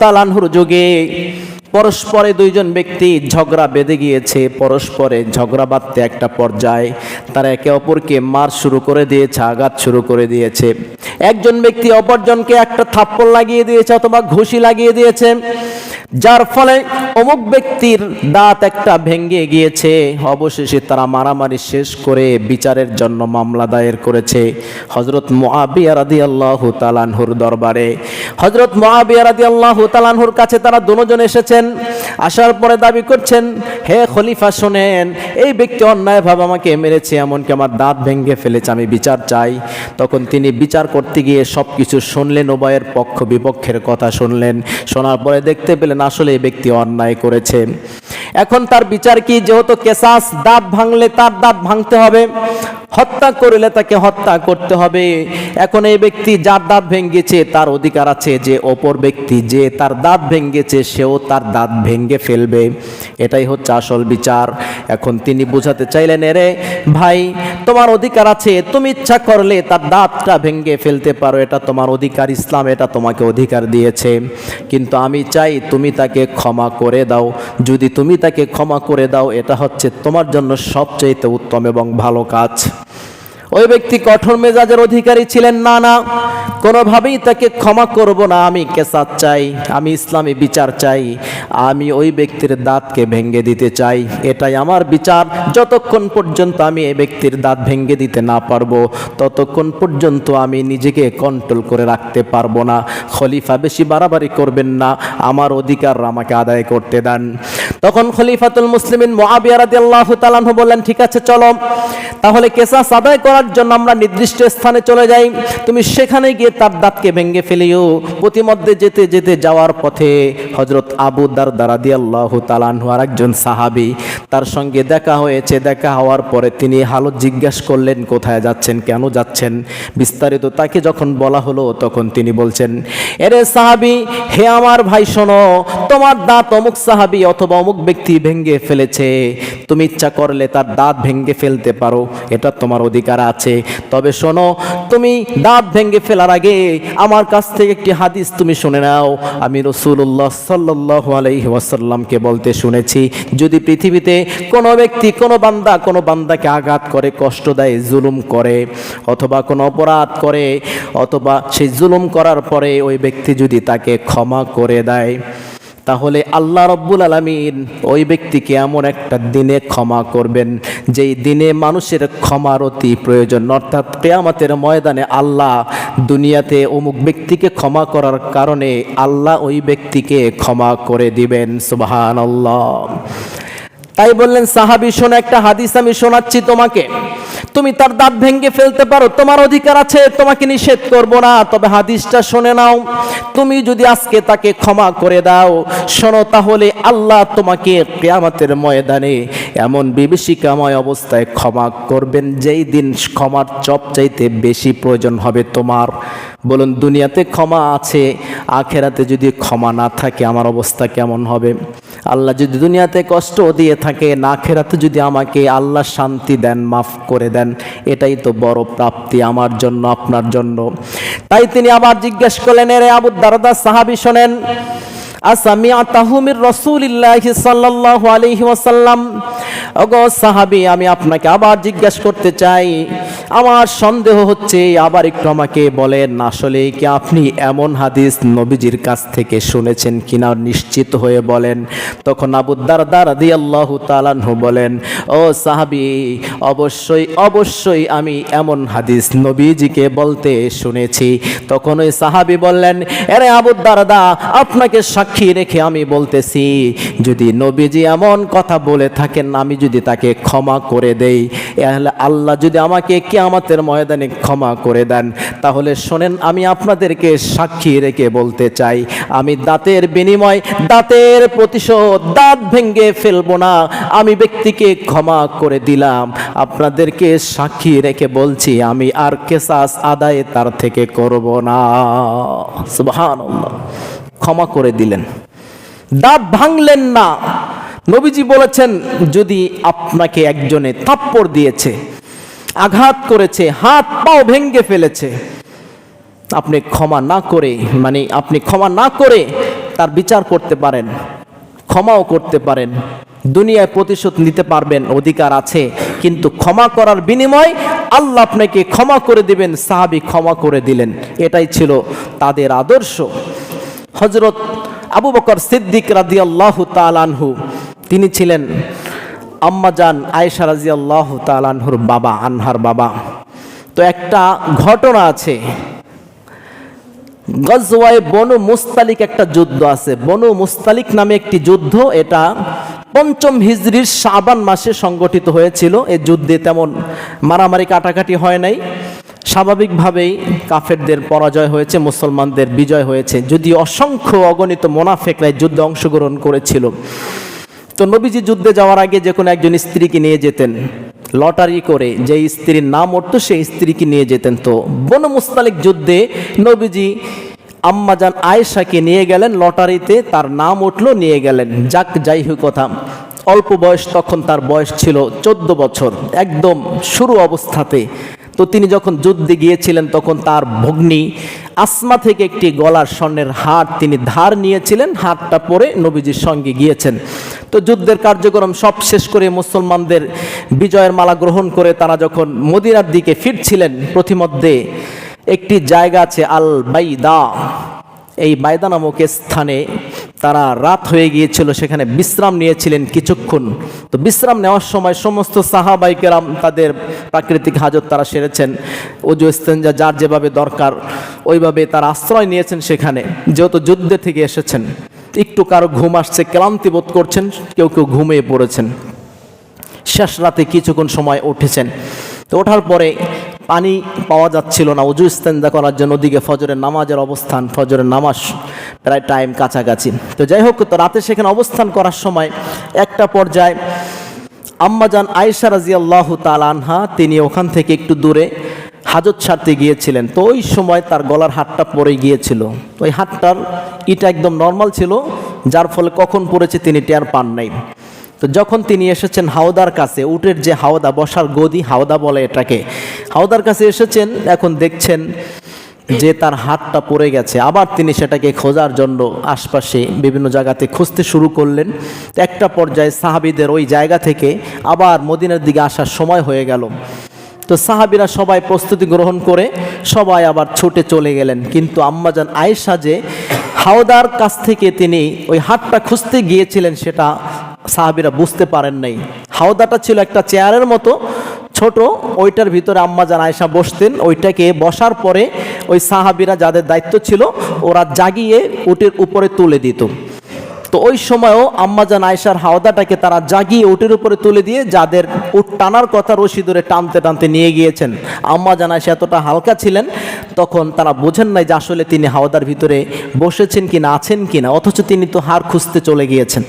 তাআলার যুগে পরস্পরে দুইজন ব্যক্তি ঝগড়া বেঁধে গিয়েছে। পরস্পরে ঝগড়া বাঁধতে একটা পর্যায়ে তারা একে অপরকে মার শুরু করে দিয়েছে, আঘাত শুরু করে দিয়েছে। একজন ব্যক্তি অপরজনকে একটা থাপ্পড় লাগিয়ে দিয়েছে অথবা ঘুষি লাগিয়ে দিয়েছে, যার ফলে অমুক ব্যক্তির দাঁত একটা ভেঙে গিয়েছে। অবশেষে তারা মারামারি শেষ করে বিচারের জন্য মামলা দায়ের করেছে হজরত মোয়াবিয়া রাদি আল্লাহ তালানহুর দরবারে। হজরত মোয়াবিয়া রাদি আল্লাহ তালানহুর কাছে তারা দুজন এসেছেন, আসার পরে দাবি করছেন, হে খলিফা, শোনেন, এই ব্যক্তি অন্যায়ভাবে আমাকে মেরেছে, এমনকি আমার দাঁত ভেঙে ফেলেছে, আমি বিচার চাই। তখন তিনি বিচার করতে গিয়ে সব কিছু শুনলেন, উভয়ের পক্ষ বিপক্ষের কথা শুনলেন। শোনার পরে দেখতে পেলেন আসলে এই ব্যক্তি অন্যায় করেছে। এখন তার বিচার কি? যেহেতু কেসাস দাঁত ভাঙলে তার দাঁত ভাঙতে হবে, হত্যা করলে তাকে হত্যা করতে হবে। এখন এই ব্যক্তি যার দাঁত ভেঙ্গেছে তার অধিকার আছে যে অপর ব্যক্তি যে তার দাঁত ভেঙ্গেছে সেও তার দাঁত ভেঙ্গে ফেলবে। এটাই হচ্ছে আসল বিচার। এখন তিনি বুঝাতে চাইলেন, এরে ভাই তোমার অধিকার আছে, তুমি ইচ্ছা করলে তার দাঁতটা ভেঙ্গে ফেলতে পারো। এটা তোমার অধিকার, ইসলাম এটা তোমাকে অধিকার দিয়েছে। কিন্তু আমি চাই তুমি তাকে ক্ষমা করে দাও। যদি তুমি তাকে ক্ষমা করে দাও, এটা হচ্ছে তোমার জন্য সবচেয়ে উত্তম এবং ভালো কাজ। ওই ব্যক্তি কঠোর মেজাজের অধিকারী ছিলেন, না না। কোনোভাবেই তাকে ক্ষমা করব না, আমি কেসাত চাই, আমি ইসলামী বিচার চাই, আমি ওই ব্যক্তির দাঁতকে ভেঙে দিতে চাই, এটাই আমার বিচার। যতক্ষণ পর্যন্ত আমি এই ব্যক্তির দাঁত ভেঙে দিতে না পারব, ততক্ষণ পর্যন্ত আমি নিজেকে কন্ট্রোল করে রাখতে পারব না। খলিফা বেশি বাড়াবাড়ি করবেন না, আমার অধিকার আমাকে আদায় করতে দেন। তখন খলিফাতুল মুসলিমিন মোয়াবিয়া বললেন, ঠিক আছে, চলো। তাহলে কেসাস আদায় করার জন্য আমরা নির্দিষ্ট স্থানে চলে যাই। তুমি সেখানে গিয়ে তার দাঁতকে ভেঙে ফেলিও। প্রতিমধ্যে যেতে যেতে যাওয়ার পথে হজরত আবু দারদা রাদিয়াল্লাহু তাআলা আর একজন সাহাবী তার সঙ্গে দেখা হয়েছে। দেখা হওয়ার পরে তিনি হালত জিজ্ঞাসা করলেন, কোথায় যাচ্ছেন? কেন যাচ্ছেন? বিস্তারিত তাকে যখন বলা হলো, তখন তিনি বলছেন, এরে সাহাবী, হে আমার ভাই, শোনো। তোমার দাঁত অমুক সাহাবী অথবা অমুক ব্যক্তি ভেঙ্গে ফেলেছে। তুমি ইচ্ছা করলে তার দাঁত ভেঙ্গে ফেলতে পারো। এটা তোমার অধিকার আছে। তবে শোনো, তুমি দাঁত ভেঙ্গে ফেলার আগে আমার কাছ থেকে একটি হাদিস তুমি শুনে নাও। আমি রসুল্লাহ সাল্লাহ আলাইহি ওয়াসাল্লামকে বলতে শুনেছি, যদি পৃথিবীতে কোনো ব্যক্তি, কোনো বান্দা, কোনো বান্দাকে আঘাত করে, কষ্ট দেয়, জুলুম করে, অথবা কোনো অপরাধ করে, অথবা সেই জুলুম করার পরে ওই ব্যক্তি যদি তাকে ক্ষমা করে দেয় তাহলে আল্লাহ রব্বুল আলমিন ওই ব্যক্তিকে এমন একটা দিনে ক্ষমা করবেন, যেই দিনে মানুষের ক্ষমার অতি প্রয়োজন। অর্থাৎ কেয়ামতের ময়দানে আল্লাহ দুনিয়াতে অমুক ব্যক্তিকে ক্ষমা করার কারণে আল্লাহ ওই ব্যক্তিকে ক্ষমা করে দিবেন। সুবাহান তাই বললেন, সাহাবি, শোনো, একটা হাদিস আমি শোনাচ্ছি তোমাকে। তুমি তার দাঁত ভেঙে ফেলতে পারো, তোমার অধিকার আছে, তোমাকে নিষেধ করব না। তবে হাদিসটা শুনে নাও, তুমি যদি আজকে তাকে ক্ষমা করে দাও, শোনো তাহলে আল্লাহ তোমাকে কেয়ামতের ময়দানে এমন বিভীষিকাময় অবস্থায় ক্ষমা করবেন, যেই দিন ক্ষমার চপ চাইতে বেশি প্রয়োজন হবে তোমার। বলুন, দুনিয়াতে ক্ষমা আছে, আখেরাতে যদি ক্ষমা না থাকে, আমার অবস্থা কেমন হবে? আল্লাহ যদি দুনিয়াতে কষ্ট দিয়ে থাকে না খেরাতে যদি আমাকে আল্লাহ শান্তি দেন, মাফ করে দেন, এটাই তো বড় প্রাপ্তি আমার জন্য, আপনার জন্য। তাই তিনি আবার জিজ্ঞেস করলেন, এরে আবুদ্দারদা দারদা সাহাবি শোনেন আমি আপনাকে আবার জিজ্ঞাসা করতে চাই। আমার সন্দেহ হচ্ছে, আবার একটু আমাকে বলেন, আসলে কি আপনি এমন হাদিস নবীজির কাছ থেকে শুনেছেন কিনা নিশ্চিত হয়ে বলেন? তখন আবু দারদা আল্লাহ তাআলাহু বলেন, ও সাহাবী, অবশ্যই অবশ্যই আমি এমন হাদিস নবীজিকে বলতে শুনেছি। তখন ওই সাহাবী বললেন, এরে আবু দারদা, আপনাকে সাক্ষী রেখে আমি বলতেছি, যদি নবীজি এমন কথা বলে থাকেন, আমি যদি তাকে ক্ষমা করে দেই তাহলে আল্লাহ যদি আমাকে কিয়ামতের ময়দানে ক্ষমা করে দেন, তাহলে শোনেন, আমি আপনাদেরকে সাক্ষী রেখে বলতে চাই, আমি দাঁতের বিনিময়, দাঁতের প্রতিশোধ, দাঁত ভেঙ্গে ফেলব না, আমি ব্যক্তিকে ক্ষমা করে দিলাম, আপনাদেরকে সাক্ষী রেখে বলছি, আমি আর কেসাস আদায় তার থেকে করব না। সুবহানাল্লাহ। ক্ষমা করে দিলেন। দাঁত ভাঙলেন না। নবীজি বলেছেন, যদি আপনাকে একজনে থাপ্পড় দিয়েছে, আঘাত করেছে, হাত পাও ভেঙ্গে ফেলেছে, আপনি ক্ষমা না করে মানে আপনি ক্ষমা না করে তার বিচার করতে পারেন, ক্ষমাও করতে পারেন, দুনিয়ায় প্রতিশোধ নিতে পারবেন, অধিকার আছে, কিন্তু ক্ষমা করার বিনিময় আল্লাহ আপনাকে ক্ষমা করে দিবেন, সাহাবি ক্ষমা করে দিলেন। এটাই ছিল তাদের আদর্শ। হজরত আবু বকর সিদ্দিক রাজি আল্লাহ তালানহু তিনি ছিলেন আম্মাজান আয়েশা রাজি আল্লাহ তালানহুর বাবা, আনহার বাবা। তো একটা ঘটনা আছে। গজওয়ায় বনু মুস্তালিক একটা যুদ্ধ আছে। বনু মুস্তালিক নামে একটি যুদ্ধ, এটা পঞ্চম হিজরির শাবান মাসে সংগঠিত হয়েছিল। এই যুদ্ধে তেমন মারামারি কাটাকাটি হয় নাই। স্বাভাবিকভাবেই কাফেরদের পরাজয় হয়েছে, মুসলমানদের বিজয় হয়েছে। যদি অসংখ্য অগণিত মোনাফেকরা যুদ্ধে অংশগ্রহণ করেছিল। তো নবীজি যুদ্ধে যাওয়ার আগে যে কোনো একজন স্ত্রীকে নিয়ে যেতেন, লটারি করে যে স্ত্রীর নাম উঠত সেই স্ত্রীকে নিয়ে যেতেন। তো বনু মুস্তালিক যুদ্ধে নবীজি আম্মাজান আয়েশাকে নিয়ে গেলেন, লটারিতে তার নাম উঠল, নিয়ে গেলেন। যাক, যাই হোক কথা। অল্প বয়স তখন তার বয়স ছিল চোদ্দ বছর। একদম শুরু অবস্থাতে তো তিনি যখন যুদ্ধে গিয়েছিলেন, তখন তার ভগ্নী আসমা থেকে একটি গলার স্বর্ণের হাট তিনি ধার নিয়েছিলেন। হাটটা পরে নবীজির সঙ্গে গিয়েছেন। তো যুদ্ধের কার্যক্রম সব শেষ করে মুসলমানদের বিজয়ের মালা গ্রহণ করে তারা যখন মদিনার দিকে ফিরছিলেন প্রতিমধ্যে একটি জায়গা আছে আল বাইদা এই বাইদা নামক স্থানে তারা রাত হয়ে গিয়েছিল, সেখানে বিশ্রাম নিয়েছিলেন কিছুক্ষণ। তো বিশ্রাম নেওয়ার সময় সমস্ত সাহাবাইকেরাম তাদের প্রাকৃতিক হাজত তারা সেরেছেন। ওজু ইস্তেঞ্জা যার যেভাবে দরকার, ওইভাবে তারা আশ্রয় নিয়েছেন সেখানে, যেহেতু যুদ্ধে থেকে এসেছেন। একটু কারও ঘুম আসছে, ক্লান্তি বোধ করছেন, কেউ কেউ ঘুমিয়ে পড়েছেন। শেষ রাতে কিছুক্ষণ সময় উঠেছেন। তো ওঠার পরে পানি পাওয়া যাচ্ছিল না, উজু ইস্তেন্দা করার জন্য ওদিকে ফজরের নামাজের অবস্থান, ফজরের নামাজ প্রায় টাইম কাছাকাছি। তো যাই হোক, তো রাতে সেখানে অবস্থান করার সময় একটা পর্যায়ে আম্মাজান আয়েশা রাজি আল্লাহ আনহা, তিনি ওখান থেকে একটু দূরে হাজত ছাড়তে গিয়েছিলেন। তো ওই সময় তার গলার হাতটা পড়ে গিয়েছিল। ওই হাতটার ইটা একদম নর্মাল ছিল, যার ফলে কখন পড়েছে তিনি টের পান নাই। তো যখন তিনি এসেছেন হাওদার কাছে, উটের যে হাওদা, বসার গদি হাওদা বলে এটাকে, হাওদার কাছে এসেছেন, এখন দেখছেন যে তার হাতটা পড়ে গেছে। আবার তিনি সেটাকে খোঁজার জন্য আশপাশে বিভিন্ন জায়গাতে খুঁজতে শুরু করলেন। একটা পর্যায়ে সাহাবিদের ওই জায়গা থেকে আবার মদিনার দিকে আসার সময় হয়ে গেল। তো সাহাবিরা সবাই প্রস্তুতি গ্রহণ করে সবাই আবার ছুটে চলে গেলেন। কিন্তু আম্মাজান আয়েশা যে হাওদার কাছ থেকে তিনি ওই হাটটা খুঁজতে গিয়েছিলেন, সেটা সাহাবিরা বুঝতে পারেন নাই। হাওদাটা ছিল একটা চেয়ারের মতো, ছোট, ওইটার ভিতরে আম্মা যারা আয়সা বসতেন। ওইটাকে বসার পরে ওই সাহাবিরা যাদের দায়িত্ব ছিল, ওরা জাগিয়ে উটের উপরে তুলে দিত। তো ওই সময়ও আম্মাজান আয়সার হাওদাটাকে তারা জাগিয়ে উটের উপরে তুলে দিয়ে যাদের উট টানার কথা রশি ধরে টানতে টানতে নিয়ে গিয়েছেন। আম্মাজান আয়সা এতটা হালকা ছিলেন, তখন তারা বোঝেন নাই যে আসলে তিনি হাওদার ভিতরে বসেছেন কি না আছেন কি না অথচ তিনি তো হার খুঁজতে চলে গিয়েছেন।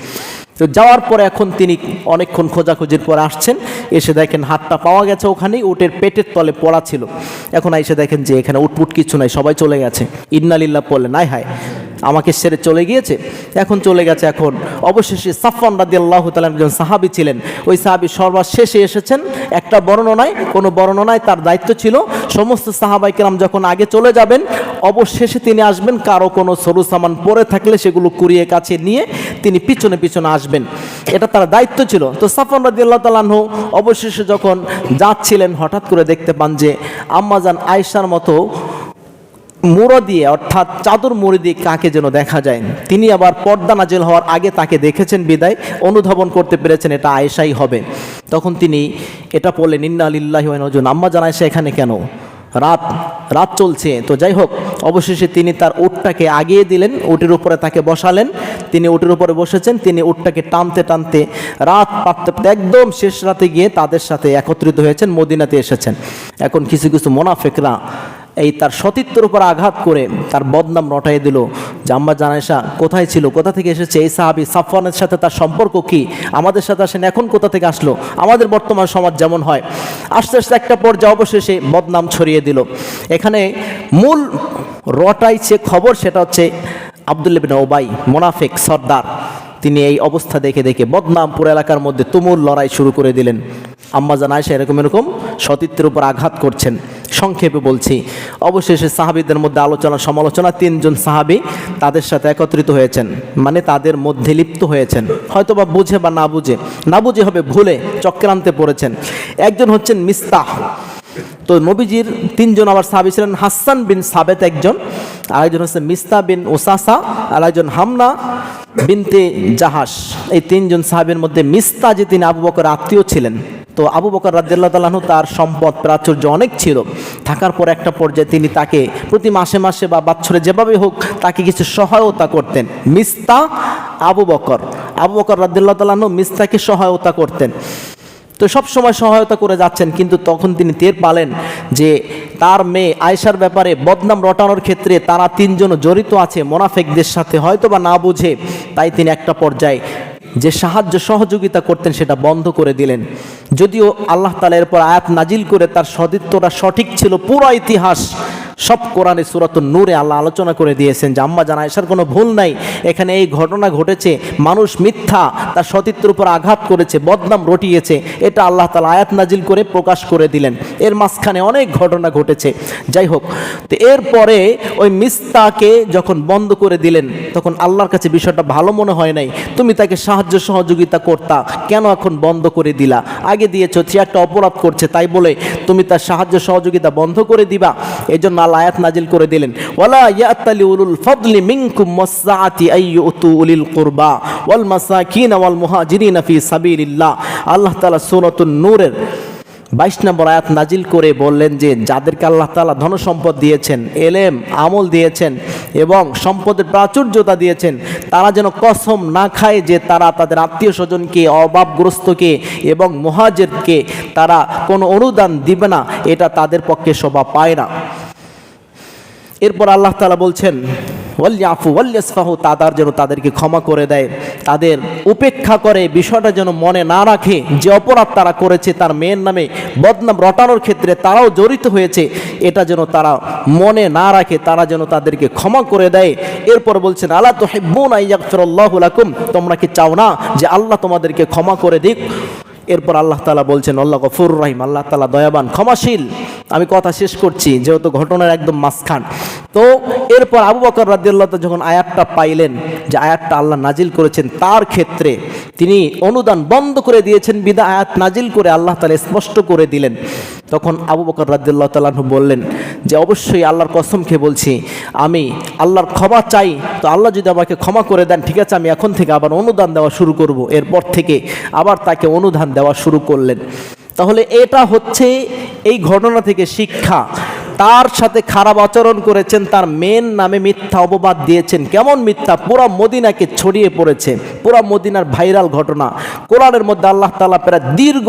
তো যাওয়ার পরে এখন তিনি অনেকক্ষণ খোঁজাখুঁজির পর আসছেন, এসে দেখেন হাতটা পাওয়া গেছে ওখানেই, উটের পেটের তলে পড়া ছিল। এখন এসে দেখেন যে এখানে উটপুট কিছু নাই, সবাই চলে গেছে। ইন্নালিল্লাহ বললেন নাই হায় আমাকে সেরে চলে গিয়েছে, এখন চলে গেছে এখন। অবশেষে সাফান রাদি আল্লাহ তালাম একজন সাহাবি ছিলেন। ওই সাহাবি সর্বশেষে এসেছেন। একটা বর্ণনায় কোনো বর্ণনায় তার দায়িত্ব ছিল। সমস্ত সাহাবাইকেরাম যখন আগে চলে যাবেন, অবশেষে তিনি আসবেন, কারও কোনো সরু সামান পরে থাকলে সেগুলো কুড়িয়ে কাছে নিয়ে তিনি পিছনে পিছনে আসবেন। এটা তার দায়িত্ব ছিল। তো সাফান রাদি আল্লাহ তালাহ অবশেষে যখন যাচ্ছিলেন, হঠাৎ করে দেখতে পান যে আম্মাজান আয়সার মতো মুড়ো দিয়ে অর্থাৎ চাদর মুড়ি দিয়ে কাকে যেন দেখা যায়। তিনি আবার পর্দা নাজেল হওয়ার আগে তাকে দেখেছেন বিদায়, অনুধাবন করতে পেরেছেন এটা আয়েশাই হবে। তখন তিনি এটা বললেন ইন্না আলিল্লাহি আম্মা জানায়, সে এখানে কেন? রাত রাত চলছে। তো যাই হোক, অবশেষে তিনি তার উটটাকে আগিয়ে দিলেন, উটের উপরে তাকে বসালেন। তিনি উটের উপরে বসেছেন, তিনি উটটাকে টানতে টানতে রাত পাততে একদম শেষ রাতে গিয়ে তাদের সাথে একত্রিত হয়েছেন, মদিনাতে এসেছেন। এখন কিছু কিছু মোনাফেকরা এই তার সতীত্বের উপর আঘাত করে তার বদনাম রটাই দিল। যে আম্মা জানাইসা কোথায় ছিল? কোথা থেকে এসেছে? এই সাহাবি সাফওয়ানের সাথে তার সম্পর্ক কি? আমাদের সাথে আসেন। এখন কোথা থেকে আসলো? আমাদের বর্তমান সমাজ যেমন হয়। আস্তে আস্তে একটা পর্যায়ে অবশেষে বদনাম ছড়িয়ে দিল। এখানে মূল রটাই যে খবর, সেটা হচ্ছে আবদুল্লিবিন ওবাই মোনাফেক, সর্দার। তিনি এই অবস্থা দেখে দেখে বদনাম পুরো এলাকার মধ্যে তুমুল লড়াই শুরু করে দিলেন। আম্মা জানাইসা এরকম এরকম সতীত্বের উপর আঘাত করছেন। সংক্ষেপে বলছি। অবশেষে সাহাবিদের মধ্যে আলোচনা, সমালোচনা, তিনজন সাহাবি তাদের সাথে একত্রিত হয়েছেন। মানে তাদের মধ্যে লিপ্ত হয়েছেন। হয়তো বা বুঝে বা না বুঝে। না বুঝে হবে, ভুলে চক্রান্তে পড়েছেন। একজন হচ্ছেন মিস্তাহ। তো নবীজির তিনজন আবার সাহাবি ছিলেন। হাসান বিন সাবেত একজন, আরেকজন হচ্ছে মিস্তা বিন ওসাসা আর একজন হামনা বিনতে জাহাস এই তিনজন সাহাবের মধ্যে মিস্তা যে তিনি আবু বকর আত্মীয় ছিলেন। তো আবু বকর রাদিল্লাহ তালাহু তার সম্পদ, প্রাচুর্য অনেক ছিল। থাকার পর একটা পর্যায়ে তিনি তাকে প্রতি মাসে মাসে বা বাৎসরে যেভাবে হোক তাকে কিছু সহায়তা করতেন। মিস্তা আবু বকর। আবু বকর রাদিল্লাহ তালাহু মিস্তাকে সহায়তা করতেন। তো সব সময় সহায়তা করে যাচ্ছেন, কিন্তু তখন তিনি টের পালেন যে তার মেয়ে আয়েশার ব্যাপারে বদনাম রটানোর ক্ষেত্রে তারা তিনজন জড়িত আছে, মোনাফেকদের সাথে হয়তো বা না বুঝে। তাই তিনি একটা পর্যায়ে যে সাহায্য সহযোগিতা করতেন সেটা বন্ধ করে দিলেন। যদিও আল্লাহ তালা এরপর আয়াত নাজিল করে তার সদিত্বটা সঠিক ছিল, পুরো ইতিহাস সব কোরআনে সুরাত নূরে আল্লাহ আলোচনা করে দিয়েছেন যে, আম্মা জানা এসার কোনো ভুল নাই। এখানে এই ঘটনা ঘটেছে, মানুষ মিথ্যা, তার সতীত্বের উপর আঘাত করেছে, বদনাম রটিয়েছে, এটা আল্লাহ তালা আয়াত নাজিল করে প্রকাশ করে দিলেন। এর মাঝখানে অনেক ঘটনা ঘটেছে। যাই হোক, তো এরপরে ওই মিস্তাকে যখন বন্ধ করে দিলেন, তখন আল্লাহর কাছে বিষয়টা ভালো মনে হয় নাই। তুমি তাকে সাহায্য সহযোগিতা করতা, কেন এখন বন্ধ করে দিলা? আগে দিয়েছ সে একটা অপরাধ করছে, তাই বলে তুমি তার সাহায্য সহযোগিতা বন্ধ করে দিবা। এই জন্য আল্লাহ আয়াত নাজিল করে দিলেন, ওয়ালা ইয়াতালি উলুল ফদলি মিনকুম ওয়াসসাআতি আইয়ুতু উলিল কুরবা ওয়াল মাসাকিন ওয়াল মুহাজিরিন ফি সাবিলিল্লাহ। আল্লাহ তাআলা সূরাতুন নূরের বাইশ নম্বর আয়াত নাজিল করে বললেন যে, যাদেরকে আল্লাহ তালা ধনসম্পদ দিয়েছেন, এলেম, আমল দিয়েছেন এবং সম্পদের প্রাচুর্যতা দিয়েছেন, তারা যেন কসম না খায় যে তারা তাদের আত্মীয় স্বজনকে, অভাবগ্রস্তকে এবং মহাজেরকে তারা কোনো অনুদান দিবে না, এটা তাদের পক্ষে শোভা পায় না। এরপর আল্লাহ তালা বলছেন ওয়াল্যাফু ওয়াল্যাসফাহু তাদার যেন তাদেরকে ক্ষমা করে দেয়। তাদের উপেক্ষা করে বিষয়টা যেন মনে না রাখে। যে অপরাধ তারা করেছে তার মেয়ের নামে বদনাম রটানোর ক্ষেত্রে তারাও জড়িত হয়েছে। এটা যেন তারা মনে না রাখে, তারা যেন তাদেরকে ক্ষমা করে দেয়। এরপর বলছেন আল্লাহ তো হেব্বুন আইয়াকফিরাল্লাহু লাকুম? তোমরা কি চাও না যে আল্লাহ তোমাদেরকে ক্ষমা করে দিক? এরপর আল্লাহ তালা বলছেন, আল্লাহ গফুর রাহিম, আল্লাহ তালা দয়াবান, ক্ষমাশীল। আমি কথা শেষ করছি, যেহেতু ঘটনার একদম মাঝখান। তো এরপর আবু বকর রাদিয়াল্লাহ যখন আয়াতটা পাইলেন যে আয়াতটা আল্লাহ নাজিল করেছেন তার ক্ষেত্রে তিনি অনুদান বন্ধ করে দিয়েছেন বিদা আয়াত নাজিল করে আল্লাহ তালা স্পষ্ট করে দিলেন। তখন আবু বকর রাদিয়াল্লাহ তালাহু বললেন যে অবশ্যই আল্লাহর কসম খেয়ে বলছি, আমি আল্লাহর ক্ষমা চাই, তো আল্লাহ যদি আমাকে ক্ষমা করে দেন, ঠিক আছে, আমি এখন থেকে আবার অনুদান দেওয়া শুরু করব। এরপর থেকে আবার তাকে অনুদান দেওয়া শুরু করলেন। তাহলে এটা হচ্ছে এই ঘটনা থেকে শিক্ষা। তার সাথে খারাপ আচরণ করেছেন, তার মেন নামে মিথ্যা অপবাদ দিয়েছেন। কেমন মিথ্যা? পুরো মদিনাকে ছড়িয়ে পড়েছে। পুরো মদিনার ভাইরাল ঘটনা। কোরআনের মধ্যে আল্লাহ তালা প্রায় দীর্ঘ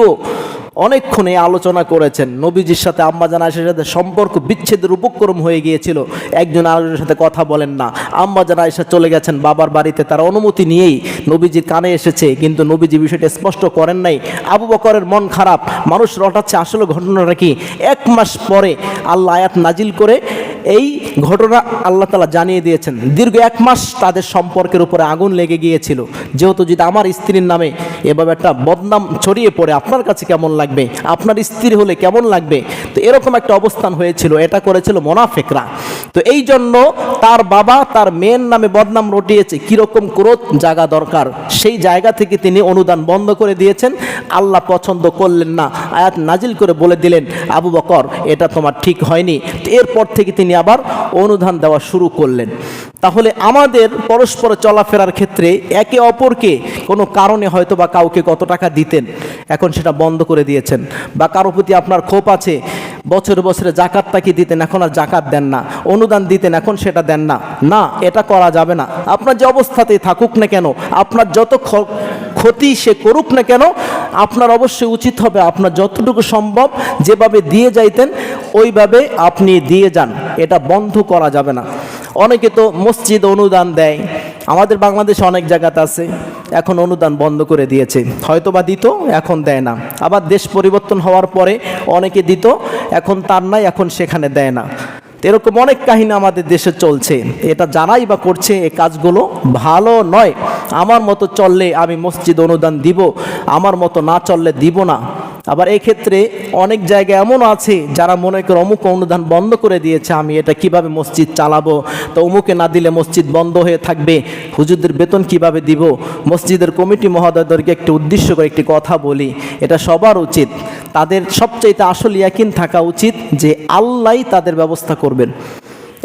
অনেকক্ষণ এই আলোচনা করেছেন। নবীজির সাথে আম্মা জান সাথে সম্পর্ক বিচ্ছেদের উপক্রম হয়ে গিয়েছিল। একজন আরেকজনের সাথে কথা বলেন না। আম্মা আয়েশা চলে গেছেন বাবার বাড়িতে। তার অনুমতি নিয়েই নবীজির কানে এসেছে, কিন্তু নবীজি বিষয়টা স্পষ্ট করেন নাই। আবু বকরের মন খারাপ। মানুষ রটাচ্ছে, আসলে ঘটনাটা কি? এক মাস পরে আল্লাহ আয়াত নাজিল করে এই ঘটনা আল্লাহ তালা জানিয়ে দিয়েছেন। দীর্ঘ এক মাস তাদের সম্পর্কের উপরে আগুন লেগে গিয়েছিল। যেহেতু যদি আমার স্ত্রীর নামে এভাবে একটা বদনাম ছড়িয়ে পড়ে, আপনার কাছে কেমন লাগবে? আপনার স্ত্রী হলে কেমন লাগবে? তো এরকম একটা অবস্থান হয়েছিল, এটা করেছিল মোনাফেকরা। তো এই জন্য তার বাবা তার মেয়ের নামে বদনাম রটিয়েছে। কীরকম ক্রোধ জায়গা দরকার। সেই জায়গা থেকে তিনি অনুদান বন্ধ করে দিয়েছেন। আল্লাহ পছন্দ করলেন না। আয়াত নাজিল করে বলে দিলেন, আবু বকর, এটা তোমার ঠিক হয়নি। এরপর থেকে তিনি আবার অনুদান দেওয়া শুরু করলেন। তাহলে আমাদের পরস্পর চলাফেরার ক্ষেত্রে একে অপরকে কোনো কারণে হয়তো বা কাউকে কত টাকা দিতেন, এখন সেটা বন্ধ করে দিয়েছেন। বা কারোর প্রতি আপনার ক্ষোভ আছে বছরে বছরে জাকাত কি দিতেন? এখন আর জাকাত দেন না। অনুদান দিতেন, এখন সেটা দেন না। না, এটা করা যাবে না। আপনার যে অবস্থাতেই থাকুক না কেন, আপনার যত ক্ষতি সে করুক না কেন, আপনার অবশ্যই উচিত হবে আপনার যতটুকু সম্ভব যেভাবে দিয়ে যাইতেন, ওইভাবে আপনি দিয়ে যান। এটা বন্ধ করা যাবে না। অনেকে তো মসজিদ অনুদান দেয়। আমাদের বাংলাদেশে অনেক জায়গাতে আছে। এখন অনুদান বন্ধ করে দিয়েছে। হয়তো বা দিত, এখন দেয় না। আবার দেশ পরিবর্তন হওয়ার পরে অনেকে দিত। এখন তার নাই, এখন সেখানে দেয় না। এরকম অনেক কাহিনী আমাদের দেশে চলছে। এটা জানাই বা করছে, এ কাজগুলো ভালো নয়। আমার মতো চললে আমি মসজিদ অনুদান দিব আমার মতো না চললে দিব না। আবার ক্ষেত্রে অনেক জায়গায় এমন আছে, যারা মনে করে অমুক অনুদান বন্ধ করে দিয়েছে, আমি এটা কীভাবে মসজিদ চালাবো? তো অমুকে না দিলে মসজিদ বন্ধ হয়ে থাকবে, হুজুরদের বেতন কীভাবে দিব? মসজিদের কমিটি মহোদয়দেরকে একটি উদ্দেশ্য করে একটি কথা বলি, এটা সবার উচিত। তাদের সবচাইতে আসল ইয়াকিন থাকা উচিত যে আল্লাহই তাদের ব্যবস্থা করবেন।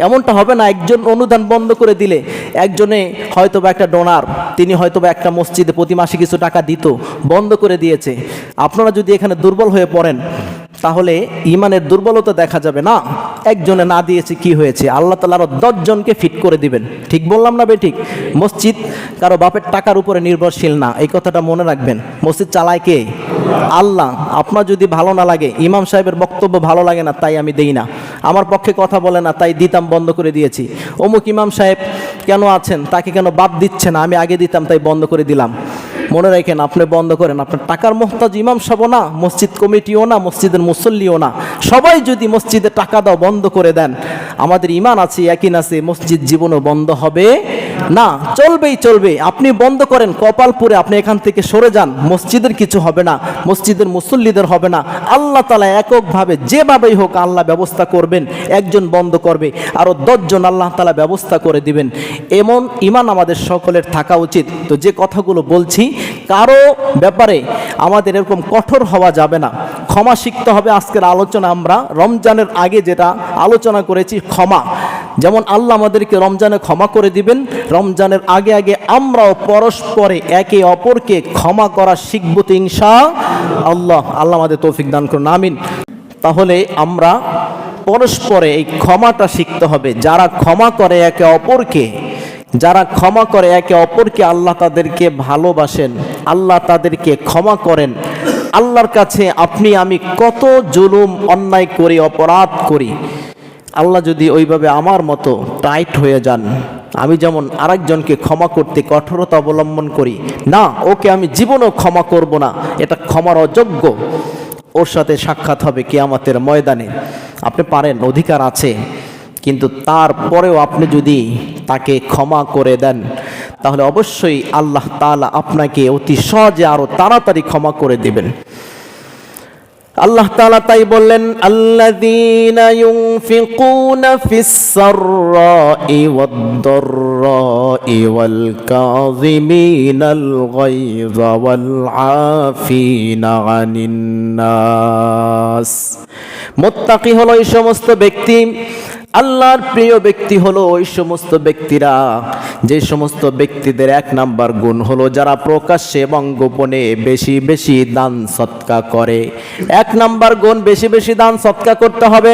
এমনটা হবে না, একজন অনুদান বন্ধ করে দিলে একজনে হয়তো বা একটা ডোনার, তিনি হয়তো বা একটা মসজিদে প্রতি মাসে কিছু টাকা দিত, বন্ধ করে দিয়েছে। আপনারা যদি এখানে দুর্বল হয়ে পড়েন তাহলে ইমানের দুর্বলতা দেখা যাবে না। একজনে না দিয়েছে কি হয়েছে? আল্লাহ তালা আরও দশজনকে ফিট করে দিবেন। ঠিক বললাম না বে ঠিক। মসজিদ কারও বাপের টাকার উপরে নির্ভরশীল না। এই কথাটা মনে রাখবেন। মসজিদ চালায় কে? আল্লাহ। আপনার যদি ভালো না লাগে, ইমাম সাহেবের বক্তব্য ভালো লাগে না, তাই আমি দেই না। আমার পক্ষে কথা বলে না, তাই দিতাম, বন্ধ করে দিয়েছি। অমুক ইমাম সাহেব কেন আছেন? তাকে কেন বাদ দিচ্ছে না? আমি আগে দিতাম, তাই বন্ধ করে দিলাম। মনে রাখেন, আপনি বন্ধ করেন। আপনার টাকার মোহতাজ ইমাম সব না, মসজিদ কমিটিও না, মসজিদের মুসল্লিও না। সবাই যদি মসজিদে টাকা দাও, বন্ধ করে দেন। আমাদের ইমান আছে একই আছে, মসজিদ জীবনও বন্ধ হবে। না, চলবেই চলবে আপনি বন্ধ করেন কপালপুরে, আপনি এখান থেকে সরে যান। মসজিদের কিছু হবে না, মসজিদের মুসল্লিদের হবে না। আল্লাহ তালা এককভাবে যেভাবেই হোক আল্লাহ ব্যবস্থা করবেন, একজন বন্ধ করবে আরও দশজন আল্লাহ তালা ব্যবস্থা করে দিবেন। এমন ইমান আমাদের সকলের থাকা উচিত। তো যে কথাগুলো বলছি, কারও ব্যাপারে আমাদের এরকম কঠোর হওয়া যাবে না। ক্ষমা শিখতে হবে আজকের আলোচনা আমরা। রমজানের আগে যেটা আলোচনা করেছি, ক্ষমা। যেমন আল্লাহ আমাদেরকে রমজানে ক্ষমা করে দিবেন রমজানের আগে আগে আমরাও পরস্পরে একে অপরকে ক্ষমা করা শিখব তো ইনশা আল্লাহ। আল্লাহ আমাদের তৌফিক দান করুন, আমিন। তাহলে আমরা পরস্পরে এই ক্ষমাটা শিখতে হবে। যারা ক্ষমা করে একে অপরকে, যারা ক্ষমা করে একে অপরকে আল্লাহ তাদেরকে ভালোবাসেন, আল্লাহ তাদেরকে ক্ষমা করেন। আল্লাহর কাছে আপনি, আমি কত জুলুম, অন্যায় করি, অপরাধ করি, আল্লাহ যদি ওইভাবে আমার মতো টাইট হয়ে যান আমি যেমন আরেকজনকে ক্ষমা করতে কঠোরতা অবলম্বন করি, না, ওকে আমি জীবনও ক্ষমা করব না। এটা ক্ষমার অযোগ্য। ওর সাথে সাক্ষাৎ হবে কিয়ামতের ময়দানে। আপনি পারেন, অধিকার আছে। কিন্তু তারপরেও আপনি যদি তাকে ক্ষমা করে দেন, তাহলে অবশ্যই আল্লাহ তাআলা আপনাকে অতি সহজে আরও তাড়াতাড়ি ক্ষমা করে দিবেন। আল্লাহ তালা তাই বললেন, আল্লাযীনা ইউনফিকুনা ফিস সাররাই ওয়াদ-দাররাই ওয়াল কাযিমিনাল গায়যা ওয়াল আফিনা হলো এই সমস্ত ব্যক্তি আল্লাহর প্রিয় ব্যক্তি হলো ওই সমস্ত ব্যক্তিরা। যে সমস্ত ব্যক্তিদের এক নাম্বার গুণ হলো যারা প্রকাশ্যে এবং গোপনে বেশি বেশি দান সৎকা করে। এক নাম্বার গুণ বেশি বেশি দান সৎকা করতে হবে।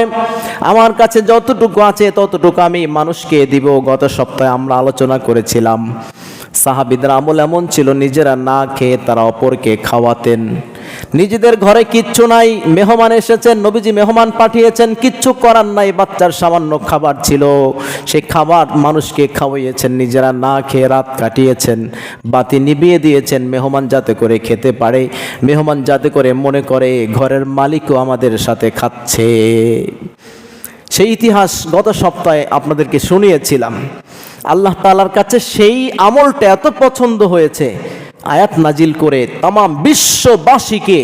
আমার কাছে যতটুকু আছে ততটুকু আমি মানুষকে দিব। গত সপ্তাহে আমরা আলোচনা করেছিলাম সাহাবিদের আমল এমন ছিল, নিজেরা না খেয়ে তারা অপরকে খাওয়াতেন। নিজেদের ঘরে কিচ্ছু নাই, মেহমান এসেছেন, নবীজি মেহমান পাঠিয়েছেন, কিচ্ছু করার নাই, বাচ্চার সামান্য খাবার ছিল। সেই খাবার মানুষকে খাওয়াইয়েছেন নিজেরা না খেয়ে রাত কাটিয়েছেন, বাতি নিভিয়ে দিয়েছেন, মেহমান যাতে করে খেতে পারে, মেহমান যাতে করে মনে করে, ঘরের মালিকও আমাদের সাথে খাচ্ছে। সেই ইতিহাস গত সপ্তাহে আপনাদেরকে শুনিয়েছিলাম। আল্লাহ তালার কাছে সেই আমলটা এত পছন্দ হয়েছে। আয়াত নাজিল করে তাম বিশ্ববাসীকে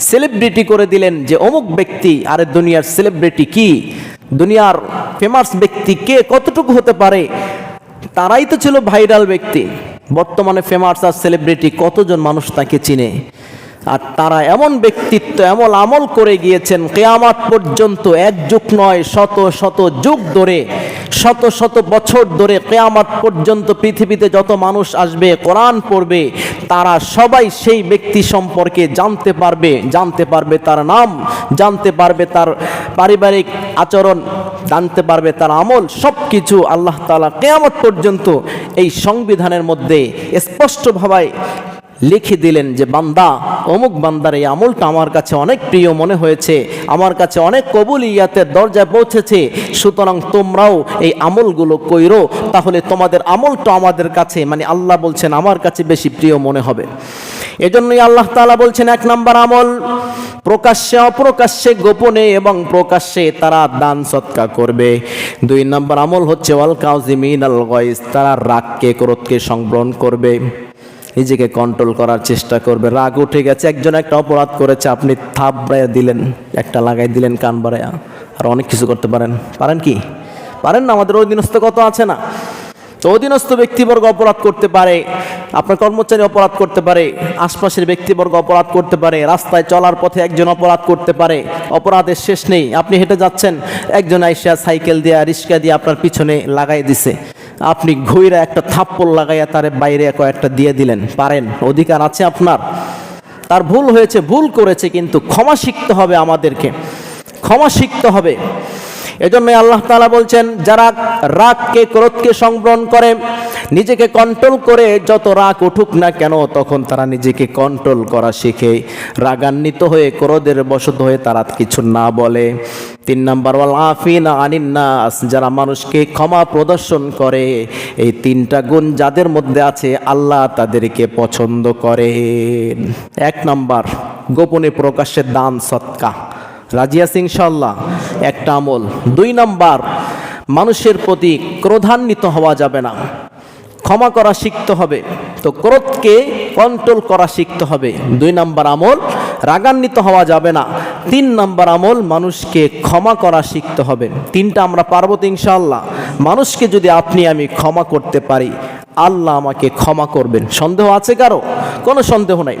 সেলিব্রিটি করে দিলেন যে অমুক ব্যক্তি, আরে দুনিয়ার সেলিব্রিটি কি? দুনিয়ার ফেমাস ব্যক্তি কে কতটুকু হতে পারে? তারাই তো ছিল ভাইরাল ব্যক্তি। বর্তমানে ফেমাস আর সেলিব্রিটি কতজন মানুষ তাকে চিনে? আর তারা এমন ব্যক্তিত্ব, এমন আমল করে গিয়েছেন, কেয়ামাত পর্যন্ত এক যুগ নয়, শত শত যুগ ধরে শত শত বছর ধরে কেয়ামাত পর্যন্ত পৃথিবীতে যত মানুষ আসবে, কোরআন পড়বে, তারা সবাই সেই ব্যক্তি সম্পর্কে জানতে পারবে জানতে পারবে তার নাম, জানতে পারবে তার পারিবারিক আচরণ, জানতে পারবে তার আমল সব কিছু আল্লাহ তালা কেয়ামত পর্যন্ত এই সংবিধানের মধ্যে স্পষ্টভাবে লিখে দিলেন যে, বান্দা, অমুক বান্দার এই আমলটা আমার কাছে অনেক প্রিয় মনে হয়েছে। আমার কাছে অনেক কবুলিয়াতের দরজায় পৌঁছেছে। সুতরাং তোমরাও এই আমলগুলো কইরো। তাহলে তোমাদের আমলটা আমাদের কাছে মানে আল্লাহ বলছেন, আমার কাছে বেশি প্রিয় মনে হবে। এজন্যই আল্লাহ তাআলা বলছেন, এক নাম্বার আমল, প্রকাশ্যে, অপ্রকাশ্যে, গোপনে এবং প্রকাশ্যে তারা দান সৎকা করবে। দুই নম্বর আমল হচ্ছে, ওয়াল কাউজিমিন আল গয়েস তারা রাগকে, ক্রোধকে সংবরণ করবে। নিজেকে কন্ট্রোল করার চেষ্টা করবে। রাগ উঠে গেছে, একজন একটা অপরাধ করেছে, আপনি থাপ দিলেন, একটা লাগাই দিলেন কান বাড়াইয়া। আর অনেক কিছু করতে পারেন। পারেন কি? পারেন না, আমাদের অধীনস্থ কত আছে না? তো অধীনস্থ ব্যক্তিবর্গ অপরাধ করতে পারে, আপনার কর্মচারী অপরাধ করতে পারে, আশপাশের ব্যক্তিবর্গ অপরাধ করতে পারে, রাস্তায় চলার পথে একজন অপরাধ করতে পারে, অপরাধের শেষ নেই। আপনি হেঁটে যাচ্ছেন, একজন আইসা সাইকেল দিয়ে, রিক্সা দিয়ে আপনার পিছনে লাগাই দিছে। আপনি ঘুইরা একটা থাপ্পড় লাগাইয়া তারে বাইরে কয়েকটা দিয়ে দিলেন। পারেন, অধিকার আছে আপনার। তার ভুল হয়েছে, ভুল করেছে, কিন্তু ক্ষমা শিখতে হবে আমাদেরকে। ক্ষমা শিখতে হবে। এজন্য আল্লাহ তাআলা বলছেন, যারা রাগকে, ক্রোধকে সংবরণ করে, নিজেকে কন্ট্রোল করে যত রাগ উঠুক না কেন, তখন তারা নিজেকে কন্ট্রোল করা শিখে। রাগান্বিত হয়ে, ক্রোধের বশত হয়ে তারা কিছু না বলে। তিন নাম্বার, ওয়াল আফিনা আনিন্নাস, যারা মানুষকে ক্ষমা প্রদর্শন করে, এই তিনটা গুণ যাদের মধ্যে আছে, আল্লাহ তাদেরকে পছন্দ করেন। এক নাম্বার, গোপনে প্রকাশ্যে দান সৎকা রাজিয়া সিং ইনশাল্লাহ একটা আমল। দুই নাম্বার, মানুষের প্রতি ক্রোধান্বিত হওয়া যাবে না। ক্ষমা করা শিখতে হবে। তো ক্রোধকে কন্ট্রোল করা শিখতে হবে। দুই নাম্বার আমল, রাগান্বিত হওয়া যাবে না। তিন নাম্বার আমল, মানুষকে ক্ষমা করা শিখতে হবে। তিনটা আমরা পারব ইনশাল্লাহ মানুষকে যদি আপনি, আমি ক্ষমা করতে পারি, আল্লাহ আমাকে ক্ষমা করবেন। সন্দেহ আছে কারও? কোনো সন্দেহ নাই।